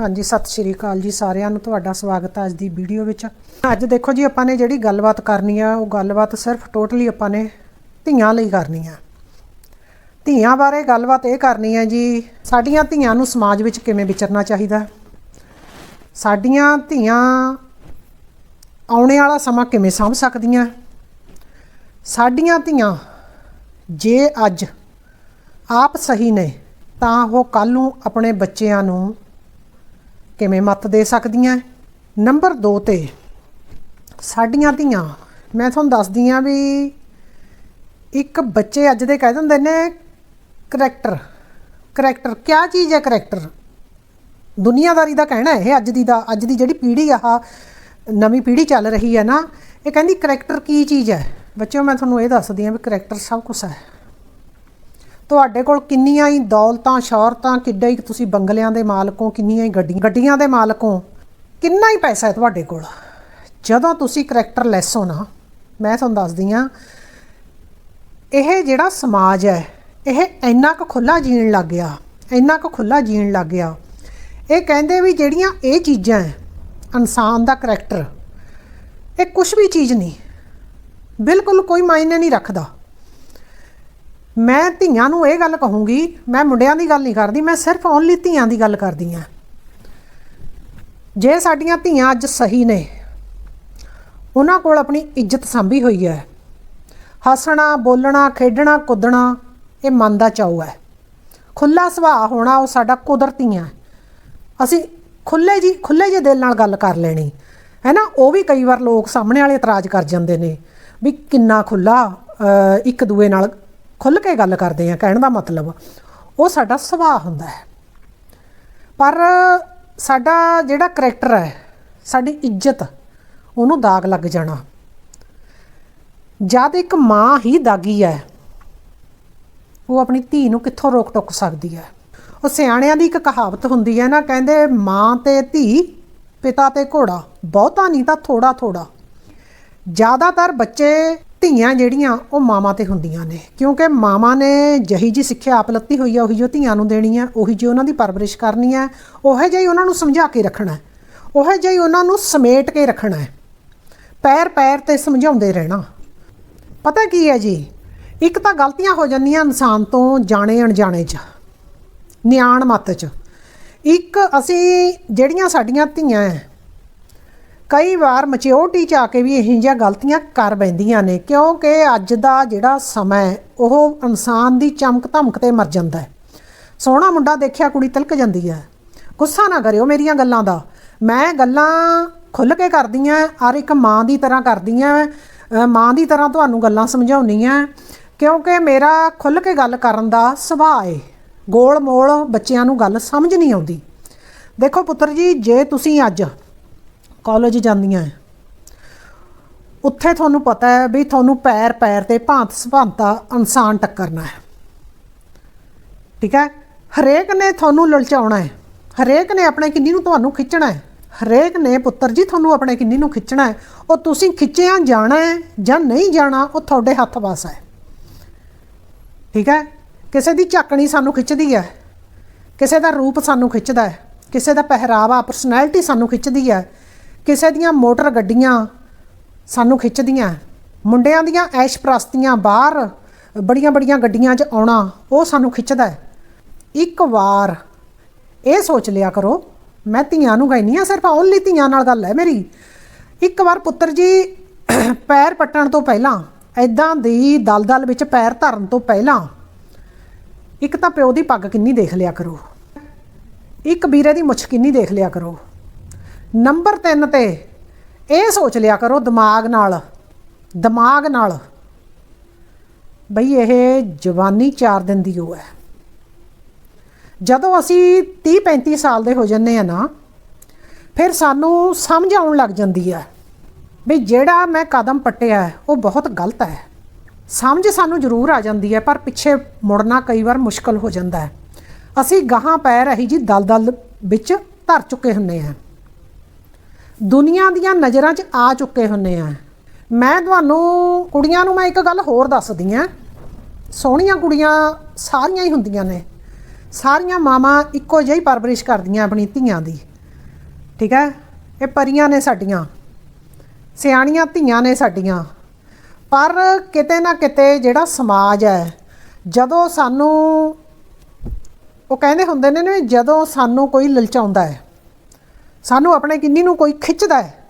ਹਾਂਜੀ, ਸਤਿ ਸ਼੍ਰੀ ਅਕਾਲ ਜੀ ਸਾਰਿਆਂ ਨੂੰ, ਤੁਹਾਡਾ ਸਵਾਗਤ ਹੈ ਅੱਜ ਦੀ ਵੀਡੀਓ ਵਿੱਚ। ਅੱਜ ਦੇਖੋ ਜੀ, ਆਪਾਂ ਨੇ ਜਿਹੜੀ ਗੱਲਬਾਤ ਕਰਨੀ ਆ, ਉਹ ਗੱਲਬਾਤ ਸਿਰਫ ਟੋਟਲੀ ਆਪਾਂ ਨੇ ਧੀਆਂ ਲਈ ਕਰਨੀ ਆ। ਧੀਆਂ ਬਾਰੇ ਗੱਲਬਾਤ ਇਹ ਕਰਨੀ ਹੈ ਜੀ, ਸਾਡੀਆਂ ਧੀਆਂ ਨੂੰ ਸਮਾਜ ਵਿੱਚ ਕਿਵੇਂ ਵਿਚਰਨਾ ਚਾਹੀਦਾ? ਸਾਡੀਆਂ ਧੀਆਂ ਆਉਣੇ ਵਾਲਾ ਸਮਾਂ ਕਿਵੇਂ ਸਾਂਭ ਸਕਦੀਆਂ? ਸਾਡੀਆਂ ਧੀਆਂ ਜੇ ਅੱਜ ਆਪ ਸਹੀ ਨੇ, ਤਾਂ ਉਹ ਕੱਲ ਨੂੰ ਆਪਣੇ ਬੱਚਿਆਂ ਨੂੰ ਕਿਵੇਂ ਮੱਤ ਦੇ ਸਕਦੀਆਂ ਨੰਬਰ 2 ਤੇ ਸਾਡੀਆਂ ਧੀਆਂ, ਮੈਂ ਤੁਹਾਨੂੰ ਦੱਸਦੀ ਆ ਵੀ ਇੱਕ ਬੱਚੇ ਅੱਜ ਦੇ ਕਹਿ ਦਿੰਦੇ ਨੇ ਕਰੈਕਟਰ ਕਰੈਕਟਰ ਕਿਆ ਚੀਜ਼ ਹੈ ਕਰੈਕਟਰ ਦੁਨੀਆਦਾਰੀ ਦਾ ਕਹਿਣਾ ਇਹ ਅੱਜ ਦੀ ਦਾ, ਅੱਜ ਦੀ ਜਿਹੜੀ ਪੀੜ੍ਹੀ ਆ, ਆਹ ਨਵੀਂ ਪੀੜ੍ਹੀ ਚੱਲ ਰਹੀ ਹੈ ਨਾ, ਇਹ ਕਹਿੰਦੀ ਕਰੈਕਟਰ ਕੀ ਚੀਜ਼ ਹੈ? ਬੱਚਿਓ, ਮੈਂ ਤੁਹਾਨੂੰ ਇਹ ਦੱਸਦੀ ਆ ਵੀ ਕਰੈਕਟਰ ਸਭ ਕੁਝ ਹੈ। ਤੁਹਾਡੇ ਕੋਲ ਕਿੰਨੀਆਂ ਹੀ ਦੌਲਤਾਂ, ਸ਼ੌਹਰਤਾਂ, ਕਿੱਡੇ ਹੀ ਤੁਸੀਂ ਬੰਗਲਿਆਂ ਦੇ ਮਾਲਕ ਹੋ ਕਿੰਨੀਆਂ ਹੀ ਗੱਡੀਆਂ ਗੱਡੀਆਂ ਦੇ ਮਾਲਕ ਹੋ ਕਿੰਨਾ ਹੀ ਪੈਸਾ ਹੈ ਤੁਹਾਡੇ ਕੋਲ? ਜਦੋਂ ਤੁਸੀਂ ਕਰੈਕਟਰ ਲੈਸ ਹੋ ਨਾ, ਮੈਂ ਤੁਹਾਨੂੰ ਦੱਸਦੀ ਆ ਇਹ ਜਿਹੜਾ ਸਮਾਜ ਹੈ, ਇਹ ਇੰਨਾ ਕੁ ਖੁੱਲਾ ਜੀਣ ਲੱਗ ਗਿਆ, ਇੰਨਾ ਕੁ ਖੁੱਲਾ ਜੀਣ ਲੱਗ ਗਿਆ। ਇਹ ਕਹਿੰਦੇ ਵੀ ਜਿਹੜੀਆਂ ਇਹ ਚੀਜ਼ਾਂ ਹੈ, ਇਨਸਾਨ ਦਾ ਕਰੈਕਟਰ, ਇਹ ਕੁਝ ਵੀ ਚੀਜ਼ ਨਹੀਂ, ਬਿਲਕੁਲ ਕੋਈ ਮਾਇਨੇ ਨਹੀਂ ਰੱਖਦਾ। ਮੈਂ ਧੀਆਂ ਨੂੰ ਇਹ ਗੱਲ ਕਹੂੰਗੀ, ਮੈਂ ਮੁੰਡਿਆਂ ਦੀ ਗੱਲ ਨਹੀਂ ਕਰਦੀ, ਮੈਂ ਸਿਰਫ ਓਨਲੀ ਧੀਆਂ ਦੀ ਗੱਲ ਕਰਦੀ ਆ ਜੇ ਸਾਡੀਆਂ ਧੀਆਂ ਅੱਜ ਸਹੀ ਨੇ, ਉਹਨਾਂ ਕੋਲ ਆਪਣੀ ਇੱਜ਼ਤ ਸੰਭੀ ਹੋਈ ਹੈ। ਹੱਸਣਾ, ਬੋਲਣਾ, ਖੇਡਣਾ, ਕੁੱਦਣਾ, ਇਹ ਮਨ ਦਾ ਚਾਉ ਹੈ। ਖੁੱਲਾ ਸੁਭਾਅ ਹੋਣਾ ਉਹ ਸਾਡਾ ਕੁਦਰਤੀ ਹੈ। ਅਸੀਂ ਖੁੱਲੇ ਜੀ ਖੁੱਲੇ ਜਿਹੇ ਦਿਲ ਨਾਲ ਗੱਲ ਕਰ ਲੈਣੀ। ਹੈ ਨਾ ਉਹ ਵੀ ਕਈ ਵਾਰ ਲੋਕ ਸਾਹਮਣੇ ਵਾਲੇ ਇਤਰਾਜ਼ ਕਰ ਜਾਂਦੇ ਨੇ ਵੀ ਕਿੰਨਾ ਖੁੱਲਾ ਇੱਕ ਦੂਏ ਨਾਲ ਖੁੱਲ ਕੇ ਗੱਲ ਕਰਦੇ ਆ, ਕਹਿਣ ਦਾ ਮਤਲਬ, ਉਹ ਸਾਡਾ ਸੁਭਾਅ ਹੁੰਦਾ ਹੈ। ਪਰ ਸਾਡਾ ਜਿਹੜਾ ਕਰੈਕਟਰ ਹੈ, ਸਾਡੀ ਇੱਜ਼ਤ, ਉਹਨੂੰ ਦਾਗ ਲੱਗ ਜਾਣਾ। ਜਦ ਇੱਕ ਮਾਂ ਹੀ ਦਾਗੀ ਹੈ, ਉਹ ਆਪਣੀ ਧੀ ਨੂੰ ਕਿੱਥੋਂ ਰੋਕ ਟੋਕ ਸਕਦੀ ਹੈ? ਉਹ ਸਿਆਣਿਆਂ ਦੀ ਇੱਕ ਕਹਾਵਤ ਹੁੰਦੀ ਹੈ ਨਾ, ਕਹਿੰਦੇ ਮਾਂ ਤੇ ਧੀ, ਪਿਤਾ ਤੇ ਘੋੜਾ, ਬਹੁਤਾ ਨਹੀਂ ਤਾਂ ਥੋੜਾ ਥੋੜਾ ਜ਼ਿਆਦਾਤਰ ਬੱਚੇ ਧੀਆਂ ਜਿਹੜੀਆਂ, ਉਹ ਮਾਵਾਂ ਤੇ ਹੁੰਦੀਆਂ ਨੇ। ਕਿਉਂਕਿ ਮਾਵਾਂ ਨੇ ਜਹੀ ਜੀ ਸਿੱਖਿਆ ਆਪ ਲੱਤੀ ਹੋਈ ਆ, ਉਹੀ ਜੋ ਧੀਆਂ ਨੂੰ ਦੇਣੀ ਹੈ ਉਹੀ ਜੋ ਉਹਨਾਂ ਦੀ ਪਰਵਰਿਸ਼ ਕਰਨੀ ਹੈ ਉਹੇ ਜਿਹੀ ਉਹਨਾਂ ਨੂੰ ਸਮਝਾ ਕੇ ਰੱਖਣਾ ਹੈ। ਉਹੇ ਜਿਹੀ ਉਹਨਾਂ ਨੂੰ ਸਮੇਟ ਕੇ ਰੱਖਣਾ ਹੈ। ਪੈਰ ਪੈਰ ਤੇ ਸਮਝਾਉਂਦੇ ਰਹਿਣਾ। ਪਤਾ ਕੀ ਹੈ ਜੀ? ਇੱਕ ਤਾਂ ਗਲਤੀਆਂ ਹੋ ਜਾਂਦੀਆਂ ਇਨਸਾਨ ਤੋਂ ਜਾਣੇ ਅਣਜਾਣੇ 'ਚ, ਨਿਆਣ ਮੱਤ 'ਚ। ਇੱਕ ਅਸੀਂ ਜਿਹੜੀਆਂ ਸਾਡੀਆਂ ਧੀਆਂ ਹੈ ਕਈ ਵਾਰ ਮੈਚਿਓਰਟੀ ਚ ਆ ਕੇ ਵੀ ਇਹੋ ਜਿਹੀਆਂ ਗਲਤੀਆਂ ਕਰ ਬੈਂਦੀਆਂ ਨੇ ਕਿਉਂਕਿ ਅੱਜ ਦਾ ਜਿਹੜਾ ਸਮਾਂ ਹੈ ਉਹ ਇਨਸਾਨ ਦੀ ਚਮਕ ਧਮਕ ਤੇ ਮਰ ਜਾਂਦਾ ਹੈ। ਸੋਹਣਾ ਮੁੰਡਾ ਦੇਖਿਆ ਕੁੜੀ ਤਿਲਕ ਜਾਂਦੀ ਹੈ। ਗੁੱਸਾ ਨਾ ਕਰਿਓ ਮੇਰੀਆਂ ਗੱਲਾਂ ਦਾ। ਮੈਂ ਗੱਲਾਂ ਖੁੱਲ ਕੇ ਕਰਦੀ ਕਰਦੀਆਂ ਔਰ ਇੱਕ ਮਾਂ ਦੀ ਤਰ੍ਹਾਂ ਕਰਦੀ ਅ, ਮਾਂ ਦੀ ਤਰ੍ਹਾਂ ਤੁਹਾਨੂੰ ਗੱਲਾਂ ਸਮਝਾਉਣੀਆਂ ਕਿਉਂਕਿ ਮੇਰਾ ਖੁੱਲ ਕੇ ਗੱਲ ਕਰਨ ਦਾ ਸੁਭਾਅ ਏ। ਗੋਲ ਮੋਲ ਬੱਚਿਆਂ ਨੂੰ ਗੱਲ ਸਮਝ ਨਹੀਂ ਆਉਂਦੀ। ਦੇਖੋ ਪੁੱਤਰ ਜੀ ਜੇ ਤੁਸੀਂ ਅੱਜ ਕਾਲਜ ਜਾਂਦੀਆਂ ਹੈ ਉੱਥੇ ਤੁਹਾਨੂੰ ਪਤਾ ਹੈ ਵੀ ਤੁਹਾਨੂੰ ਪੈਰ ਪੈਰ ਤੇ ਭਾਂਤ ਸੁਭਾਂਤਾ ਇਨਸਾਨ ਟੱਕਰਨਾ ਹੈ ਠੀਕ ਹੈ ਹਰੇਕ ਨੇ ਤੁਹਾਨੂੰ ਲਲਚਾਉਣਾ ਹੈ ਹਰੇਕ ਨੇ ਆਪਣੇ ਕਿੰਨੀ ਨੂੰ ਤੁਹਾਨੂੰ ਖਿੱਚਣਾ ਹੈ ਹਰੇਕ ਨੇ ਪੁੱਤਰ ਜੀ ਤੁਹਾਨੂੰ ਆਪਣੇ ਕਿੰਨੀ ਨੂੰ ਖਿੱਚਣਾ ਹੈ ਉਹ ਤੁਸੀਂ ਖਿੱਚਿਆ ਜਾਣਾ ਹੈ ਜਾਂ ਨਹੀਂ ਜਾਣਾ, ਉਹ ਤੁਹਾਡੇ ਹੱਥ ਵਾਸ ਹੈ ਠੀਕ ਹੈ ਕਿਸੇ ਦੀ ਝਾਕਣੀ ਸਾਨੂੰ ਖਿੱਚਦੀ ਹੈ ਕਿਸੇ ਦਾ ਰੂਪ ਸਾਨੂੰ ਖਿੱਚਦਾ ਹੈ ਕਿਸੇ ਦਾ ਪਹਿਰਾਵਾ ਪਰਸਨੈਲਿਟੀ ਸਾਨੂੰ ਖਿੱਚਦੀ ਹੈ ਕਿਸੇ ਦੀਆਂ ਮੋਟਰ ਗੱਡੀਆਂ ਸਾਨੂੰ ਖਿੱਚਦੀਆਂ, ਮੁੰਡਿਆਂ ਦੀਆਂ ਐਸ਼ ਪ੍ਰਸਤੀਆਂ ਬਾਹਰ, ਬੜੀਆਂ ਬੜੀਆਂ ਗੱਡੀਆਂ 'ਚ ਆਉਣਾ, ਉਹ ਸਾਨੂੰ ਖਿੱਚਦਾ ਹੈ। ਇੱਕ ਵਾਰ ਇਹ ਸੋਚ ਲਿਆ ਕਰੋ, ਮੈਂ ਧੀਆਂ ਨੂੰ ਕਹਿੰਦੀ ਆ ਸਿਰਫ, ਓਨਲੀ ਧੀਆਂ ਨਾਲ ਗੱਲ ਹੈ ਮੇਰੀ। ਇੱਕ ਵਾਰ ਪੁੱਤਰ ਜੀ, ਪੈਰ ਪੱਟਣ ਤੋਂ ਪਹਿਲਾਂ ਐਦਾਂ ਦੀ ਦਲਦਲ ਵਿੱਚ ਪੈਰ ਧਰਨ ਤੋਂ ਪਹਿਲਾਂ, ਇੱਕ ਤਾਂ ਪਿਓ ਦੀ ਪੱਗ ਕਿੰਨੀ ਦੇਖ ਲਿਆ ਕਰੋ, ਇੱਕ ਵੀਰੇ ਦੀ ਮੁੱਛ ਕਿੰਨੀ ਦੇਖ ਲਿਆ ਕਰੋ। ਨੰਬਰ 3 ਤੇ ਇਹ ਸੋਚ ਲਿਆ ਕਰੋ ਦਿਮਾਗ ਨਾਲ ਦਿਮਾਗ ਨਾਲ। ਬਈ ਇਹ ਜਵਾਨੀ 4 ਦਿਨ ਦੀ ਉਹ ਹੈ। ਜਦੋਂ ਅਸੀਂ 30 35 ਸਾਲ ਦੇ ਹੋ ਜੰਨੇ ਆ ਨਾ, ਫਿਰ ਸਾਨੂੰ ਸਮਝ ਆਉਣ ਲੱਗ ਜਾਂਦੀ ਹੈ ਵੀ ਜਿਹੜਾ ਮੈਂ ਕਦਮ ਪੱਟਿਆ ਉਹ ਬਹੁਤ ਗਲਤ ਹੈ। ਸਮਝ ਸਾਨੂੰ ਜ਼ਰੂਰ ਆ ਜਾਂਦੀ ਹੈ, ਪਰ ਪਿੱਛੇ ਮੁੜਨਾ ਕਈ ਵਾਰ ਮੁਸ਼ਕਲ ਹੋ ਜਾਂਦਾ ਹੈ। ਅਸੀਂ ਗਾਹਾਂ ਪੈ ਰਹੀ ਜੀ ਦਲਦਲ ਵਿੱਚ ਧਰ ਚੁੱਕੇ ਹੁੰਨੇ ਆ ਦੁਨੀਆ ਦੀਆਂ ਨਜ਼ਰਾਂ 'ਚ ਆ ਚੁੱਕੇ ਹੁੰਨੇ ਆ। ਮੈਂ ਤੁਹਾਨੂੰ ਕੁੜੀਆਂ ਨੂੰ ਮੈਂ ਇੱਕ ਗੱਲ ਹੋਰ ਦੱਸਦੀ ਆ। ਸੋਹਣੀਆਂ ਕੁੜੀਆਂ ਸਾਰੀਆਂ ਹੀ ਹੁੰਦੀਆਂ ਨੇ। ਸਾਰੀਆਂ ਮਾਵਾਂ ਇੱਕੋ ਜਿਹੀ ਪਰਵਰਿਸ਼ ਕਰਦੀਆਂ ਆਪਣੀ ਧੀਆਂ ਦੀ। ਠੀਕ ਹੈ? ਇਹ ਪਰੀਆਂ ਨੇ ਸਾਡੀਆਂ। ਸਿਆਣੀਆਂ ਧੀਆਂ ਨੇ ਸਾਡੀਆਂ। ਪਰ ਕਿਤੇ ਨਾ ਕਿਤੇ ਜਿਹੜਾ ਸਮਾਜ ਹੈ, ਜਦੋਂ ਸਾਨੂੰ ਉਹ ਕਹਿੰਦੇ ਹੁੰਦੇ ਨੇ ਨਾ ਜਦੋਂ ਸਾਨੂੰ ਕੋਈ ਲਲਚਾਉਂਦਾ ਹੈ ਸਾਨੂੰ ਆਪਣੇ ਕਿੰਨੀ ਨੂੰ ਕੋਈ ਖਿੱਚਦਾ ਹੈ?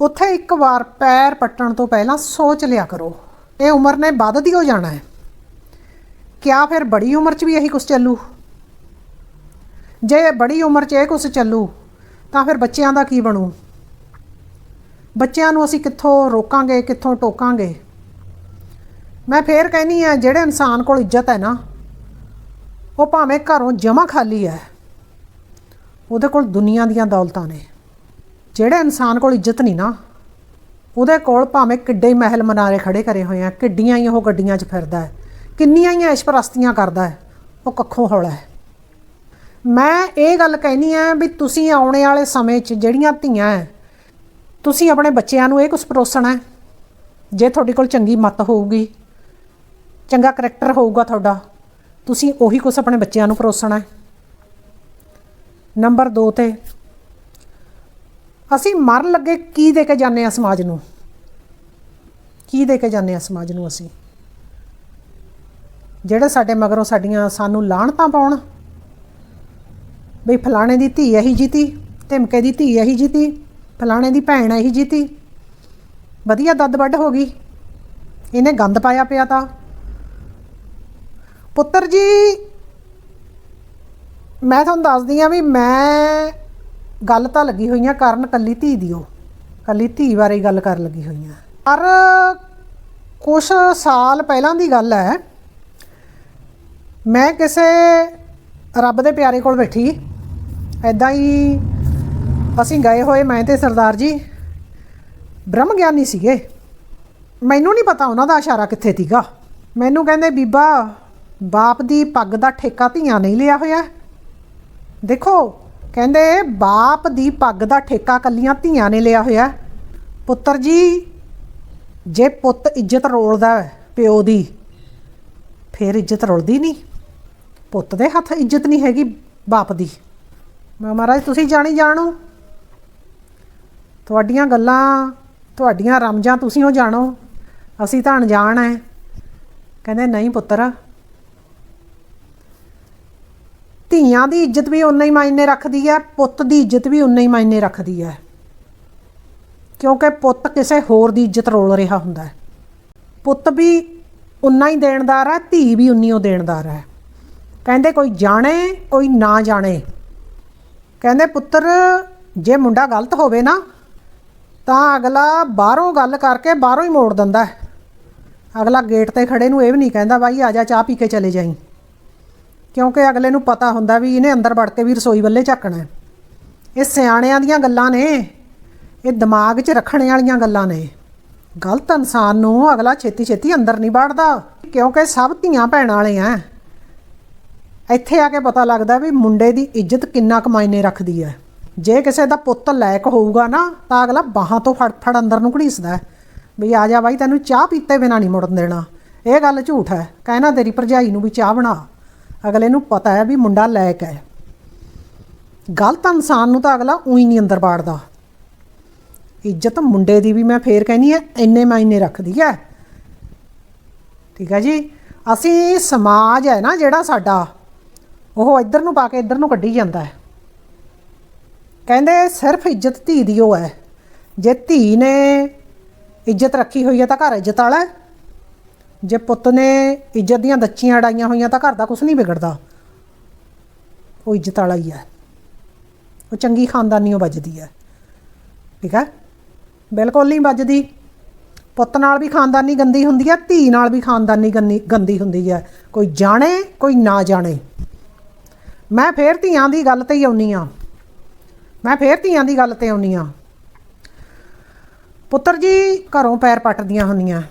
ਉੱਥੇ ਇੱਕ ਵਾਰ ਪੈਰ ਪੱਟਣ ਤੋਂ ਪਹਿਲਾਂ ਸੋਚ ਲਿਆ ਕਰੋ, ਇਹ ਉਮਰ ਨੇ ਵੱਧਦੀ ਹੋ ਜਾਣਾ ਹੈ। ਕਿਆ ਫਿਰ ਬੜੀ ਉਮਰ 'ਚ ਵੀ ਇਹੀ ਕੁਝ ਚੱਲੂ? ਜੇ ਬੜੀ ਉਮਰ 'ਚ ਇਹ ਕੁਝ ਚੱਲੂ, ਤਾਂ ਫਿਰ ਬੱਚਿਆਂ ਦਾ ਕੀ ਬਣੂ? ਬੱਚਿਆਂ ਨੂੰ ਅਸੀਂ ਕਿੱਥੋਂ ਰੋਕਾਂਗੇ, ਕਿੱਥੋਂ ਟੋਕਾਂਗੇ? ਮੈਂ ਫੇਰ ਕਹਿੰਨੀ ਆ ਜਿਹੜੇ ਇਨਸਾਨ ਕੋਲ ਇੱਜ਼ਤ ਹੈ ਨਾ, ਉਹ ਭਾਵੇਂ ਘਰੋਂ ਜਮਾ ਖਾਲੀ ਹੈ। ਉਹਦੇ ਕੋਲ ਦੁਨੀਆ ਦੀਆਂ ਦੌਲਤਾਂ ਨੇ। ਜਿਹੜੇ ਇਨਸਾਨ ਕੋਲ ਇੱਜ਼ਤ ਨਹੀਂ ਨਾ, ਉਹਦੇ ਕੋਲ ਭਾਵੇਂ ਕਿੱਡੇ ਹੀ ਮਹਿਲ ਮਨਾਰੇ ਖੜੇ ਕਰੇ ਹੋਏ ਆ, ਕਿੱਡੀਆਂ ਹੀ ਉਹ ਗੱਡੀਆਂ 'ਚ ਫਿਰਦਾ ਹੈ, ਕਿੰਨੀਆਂ ਹੀ ਐਸ਼ਪਰਸਤੀਆਂ ਕਰਦਾ ਹੈ, ਉਹ ਕੱਖੋਂ ਹੌਲਾ ਹੈ। ਮੈਂ ਇਹ ਗੱਲ ਕਹਿਨੀ ਆ ਵੀ ਤੁਸੀਂ ਆਉਣੇ ਵਾਲੇ ਸਮੇਂ 'ਚ ਜਿਹੜੀਆਂ ਧੀਆਂ ਹੈ, ਤੁਸੀਂ ਆਪਣੇ ਬੱਚਿਆਂ ਨੂੰ ਇਹ ਕੁਝ ਪਰੋਸਣਾ ਹੈ, ਜੇ ਤੁਹਾਡੇ ਕੋਲ ਚੰਗੀ ਮੱਤ ਹੋਊਗੀ, ਚੰਗਾ ਕਰੈਕਟਰ ਹੋਊਗਾ ਤੁਹਾਡਾ, ਤੁਸੀਂ ਉਹੀ ਕੁਝ ਆਪਣੇ ਬੱਚਿਆਂ ਨੂੰ ਪਰੋਸਣਾ ਹੈ। ਨੰਬਰ 2 ਤੇ। ਅਸੀਂ ਮਰਨ ਲੱਗੇ ਕੀ ਦੇ ਕੇ ਜਾਂਦੇ ਆ ਸਮਾਜ ਨੂੰ? ਕੀ ਦੇ ਕੇ ਜਾਂਦੇ ਆ ਸਮਾਜ ਨੂੰ ਅਸੀਂ? ਜਿਹੜੇ ਸਾਡੇ ਮਗਰੋਂ ਸਾਡੀਆਂ ਸਾਨੂੰ ਲਾਹਣਤਾਂ ਪਾਉਣ, ਬਈ ਫਲਾਣੇ ਦੀ ਧੀ ਇਹੀ ਜੀਤੀ, ਧਮਕੇ ਦੀ ਧੀ ਇਹੀ ਜੀਤੀ, ਫਲਾਣੇ ਦੀ ਭੈਣ ਇਹੀ ਜੀਤੀ, ਵਧੀਆ ਦੱਦ ਵੱਡ ਹੋ ਗਈ, ਇਹਨੇ ਗੰਦ ਪਾਇਆ ਪਿਆ ਤਾਂ। ਪੁੱਤਰ ਜੀ ਮੈਂ ਤੁਹਾਨੂੰ ਦੱਸਦੀ ਆ ਵੀ ਮੈਂ ਗੱਲ ਤਾਂ ਲੱਗੀ ਹੋਈਆਂ ਕਰਨ ਕੱਲੀ ਧੀ ਦੀ ਉਹ। ਕੱਲੀ ਧੀ ਬਾਰੇ ਗੱਲ ਕਰਨ ਲੱਗੀ ਹੋਈਆਂ ਪਰ ਕੁਝ ਸਾਲ ਪਹਿਲਾਂ ਦੀ ਗੱਲ ਹੈ, ਮੈਂ ਕਿਸੇ ਰੱਬ ਦੇ ਪਿਆਰੇ ਕੋਲ ਬੈਠੀ। ਐਦਾਂ ਹੀ ਅਸੀਂ ਗਏ ਹੋਏ, ਮੈਂ ਤੇ ਸਰਦਾਰ ਜੀ। ਬ੍ਰਹਮ ਗਿਆਨੀ ਸੀਗੇ। ਮੈਨੂੰ ਨਹੀਂ ਪਤਾ ਉਹਨਾਂ ਦਾ ਇਸ਼ਾਰਾ ਕਿੱਥੇ ਸੀਗਾ। ਮੈਨੂੰ ਕਹਿੰਦੇ, ਬੀਬਾ, ਬਾਪ ਦੀ ਪੱਗ ਦਾ ਠੇਕਾ ਧੀਆਂ ਨਹੀਂ ਲਿਆ ਹੋਇਆ। ਦੇਖੋ, ਕਹਿੰਦੇ ਬਾਪ ਦੀ ਪੱਗ ਦਾ ਠੇਕਾ ਕੱਲੀਆਂ ਧੀਆਂ ਨੇ ਲਿਆ ਹੋਇਆ। ਪੁੱਤਰ ਜੀ, ਜੇ ਪੁੱਤ ਇੱਜ਼ਤ ਰੋਲਦਾ ਪਿਓ ਦੀ, ਫਿਰ ਇੱਜ਼ਤ ਰੁਲਦੀ ਨਹੀਂ। ਪੁੱਤ ਦੇ ਹੱਥ ਇੱਜ਼ਤ ਨਹੀਂ ਹੈਗੀ ਬਾਪ ਦੀ। ਮੈਂ ਮਹਾਰਾਜ, ਤੁਸੀਂ ਜਾਣੀ ਜਾਣੋ। ਤੁਹਾਡੀਆਂ ਗੱਲਾਂ, ਤੁਹਾਡੀਆਂ ਰਮਜਾਂ ਤੁਸੀਂ ਉਹ ਜਾਣੋ। ਅਸੀਂ ਤਾਂ ਅਣਜਾਣ ਹੈ। ਕਹਿੰਦੇ, ਨਹੀਂ ਪੁੱਤਰ ਧੀਆਂ ਦੀ ਇੱਜ਼ਤ ਵੀ ਉਨਾ ਹੀ ਮਾਇਨੇ ਰੱਖਦੀ ਹੈ, ਪੁੱਤ ਦੀ ਇੱਜ਼ਤ ਵੀ ਉਨਾ ਹੀ ਮਾਇਨੇ ਰੱਖਦੀ ਹੈ। ਕਿਉਂਕਿ ਪੁੱਤ ਕਿਸੇ ਹੋਰ ਦੀ ਇੱਜ਼ਤ ਰੋਲ ਰਿਹਾ ਹੁੰਦਾ ਹੈ। ਪੁੱਤ ਵੀ ਉਨਾ ਹੀ ਦੇਣਦਾਰ ਹੈ, ਧੀ ਵੀ ਉਨੀ ਉਹ ਦੇਣਦਾਰ ਹੈ। ਕਹਿੰਦੇ ਕੋਈ ਜਾਣੇ, ਕੋਈ ਨਾ ਜਾਣੇ। ਕਹਿੰਦੇ ਪੁੱਤਰ, ਜੇ ਮੁੰਡਾ ਗਲਤ ਹੋਵੇ ਨਾ, ਤਾਂ ਅਗਲਾ ਬਾਹਰੋਂ ਗੱਲ ਕਰਕੇ ਬਾਹਰੋਂ ਹੀ ਮੋੜ ਦਿੰਦਾ ਹੈ। ਅਗਲਾ ਗੇਟ ਤੇ ਖੜੇ ਨੂੰ ਇਹ ਵੀ ਨਹੀਂ ਕਹਿੰਦਾ, ਬਾਈ ਆ ਜਾ, ਚਾਹ ਪੀ ਕੇ ਚਲੇ ਜਾਈਂ। ਕਿਉਂਕਿ ਅਗਲੇ ਨੂੰ ਪਤਾ ਹੁੰਦਾ ਵੀ ਇਹਨੇ ਅੰਦਰ ਵੜ ਕੇ ਵੀ ਰਸੋਈ ਵੱਲੇ ਝਾਕਣਾ ਇਹ ਸਿਆਣਿਆਂ ਦੀਆਂ ਗੱਲਾਂ ਨੇ। ਇਹ ਦਿਮਾਗ 'ਚ ਰੱਖਣ ਵਾਲੀਆਂ ਗੱਲਾਂ ਨੇ। ਗਲਤ ਇਨਸਾਨ ਨੂੰ ਅਗਲਾ ਛੇਤੀ ਛੇਤੀ ਅੰਦਰ ਨਹੀਂ ਵੜਦਾ, ਕਿਉਂਕਿ ਸਭ ਧੀਆਂ ਭੈਣਾਂ ਵਾਲੇ ਆ ਇੱਥੇ ਆ ਕੇ ਪਤਾ ਲੱਗਦਾ ਵੀ ਮੁੰਡੇ ਦੀ ਇੱਜ਼ਤ ਕਿੰਨਾ ਕੁ ਮਾਇਨੇ ਰੱਖਦੀ ਹੈ ਜੇ ਕਿਸੇ ਦਾ ਪੁੱਤ ਲਾਇਕ ਹੋਊਗਾ ਨਾ, ਤਾਂ ਅਗਲਾ ਬਾਹਾਂ ਤੋਂ ਫੜ ਫੜ ਅੰਦਰ ਨੂੰ ਘੜੀਸਦਾ ਵੀ ਆ ਜਾ ਬਾਈ, ਤੈਨੂੰ ਚਾਹ ਪੀਤੇ ਬਿਨਾ ਨਹੀਂ ਮੁੜਨ ਦੇਣਾ। ਇਹ ਗੱਲ ਝੂਠ ਹੈ ਕਹਿਣਾ ਤੇਰੀ ਭਰਜਾਈ ਨੂੰ ਵੀ ਚਾਹ ਬਣਾ। ਅਗਲੇ ਨੂੰ ਪਤਾ ਹੈ ਵੀ ਮੁੰਡਾ ਲਾਇਕ ਹੈ। ਗਲਤ ਇਨਸਾਨ ਨੂੰ ਤਾਂ ਅਗਲਾ ਉਹੀ ਨਹੀਂ ਅੰਦਰ ਬਾੜਦਾ। ਇੱਜ਼ਤ ਮੁੰਡੇ ਦੀ ਵੀ ਮੈਂ ਫੇਰ ਕਹਿੰਨੀ ਹੈ, ਇੰਨੇ ਮਾਇਨੇ ਰੱਖਦੀ ਹੈ। ਠੀਕ ਹੈ ਜੀ? ਅਸੀਂ ਸਮਾਜ ਹੈ ਨਾ ਜਿਹੜਾ ਸਾਡਾ, ਉਹ ਇੱਧਰ ਨੂੰ ਪਾ ਕੇ ਇੱਧਰ ਨੂੰ ਕੱਢੀ ਜਾਂਦਾ ਹੈ। ਕਹਿੰਦੇ ਸਿਰਫ ਇੱਜ਼ਤ ਧੀ ਦੀ ਉਹ ਹੈ। ਜੇ ਧੀ ਨੇ ਇੱਜ਼ਤ ਰੱਖੀ ਹੋਈ ਹੈ ਤਾਂ ਘਰ ਇੱਜ਼ਤ ਵਾਲਾ ਜੇ ਪੁੱਤ ਨੇ ਇੱਜ਼ਤ ਦੀਆਂ ਦੱਚੀਆਂ ਅੜਾਈਆਂ ਹੋਈਆਂ ਤਾਂ ਘਰ ਦਾ ਕੁਝ ਨਹੀਂ ਵਿਗੜਦਾ। ਉਹ ਇੱਜ਼ਤ ਵਾਲਾ ਹੀ ਹੈ। ਉਹ ਚੰਗੀ ਖਾਨਦਾਨੀ ਉਹ ਵੱਜਦੀ ਹੈ। ਠੀਕ ਹੈ? ਬਿਲਕੁਲ ਨਹੀਂ ਵੱਜਦੀ। ਪੁੱਤ ਨਾਲ ਵੀ ਖਾਨਦਾਨੀ ਗੰਦੀ ਹੁੰਦੀ ਹੈ, ਧੀ ਨਾਲ ਵੀ ਖਾਨਦਾਨੀ ਗੰਦੀ ਗੰਦੀ ਹੁੰਦੀ ਹੈ। ਕੋਈ ਜਾਣੇ, ਕੋਈ ਨਾ ਜਾਣੇ। ਮੈਂ ਫੇਰ ਧੀਆਂ ਦੀ ਗੱਲ ਤੇ ਹੀ ਆਉਣੀ ਆ ਮੈਂ ਫੇਰ ਧੀਆਂ ਦੀ ਗੱਲ ਤੇ ਆਉਣੀ ਆ ਪੁੱਤਰ ਜੀ ਘਰੋਂ ਪੈਰ ਪੱਟਦੀਆਂ ਹੁੰਦੀਆਂ।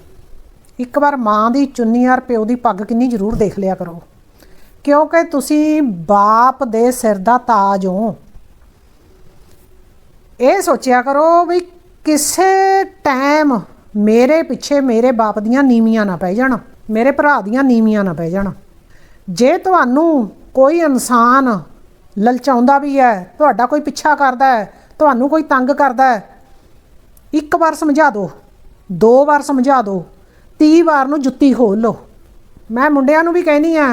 ਇੱਕ ਵਾਰ ਮਾਂ ਦੀ ਚੁੰਨੀ ਔਰ ਪਿਓ ਦੀ ਪੱਗ ਕਿੰਨੀ ਜ਼ਰੂਰ ਦੇਖ ਲਿਆ ਕਰੋ। ਕਿਉਂਕਿ ਤੁਸੀਂ ਬਾਪ ਦੇ ਸਿਰ ਦਾ ਤਾਜ ਹੋ। ਇਹ ਸੋਚਿਆ ਕਰੋ ਵੀ ਕਿਸੇ ਟਾਈਮ ਮੇਰੇ ਪਿੱਛੇ ਮੇਰੇ ਬਾਪ ਦੀਆਂ ਨੀਵੀਆਂ ਨਾ ਪੈ ਜਾਣ, ਮੇਰੇ ਭਰਾ ਦੀਆਂ ਨੀਵੀਆਂ ਨਾ ਪੈ ਜਾਣ। ਜੇ ਤੁਹਾਨੂੰ ਕੋਈ ਇਨਸਾਨ ਲਲਚਾਉਂਦਾ ਵੀ ਹੈ, ਤੁਹਾਡਾ ਕੋਈ ਪਿੱਛਾ ਕਰਦਾ ਹੈ, ਤੁਹਾਨੂੰ ਕੋਈ ਤੰਗ ਕਰਦਾ ਹੈ, ਇੱਕ ਵਾਰ ਸਮਝਾ ਦਿਓ, ਦੋ ਵਾਰ ਸਮਝਾ ਦਿਓ 30 ਵਾਰ ਨੂੰ ਜੁੱਤੀ ਖੋਲ ਲਓ। ਮੈਂ ਮੁੰਡਿਆਂ ਨੂੰ ਵੀ ਕਹਿਨੀ ਆ,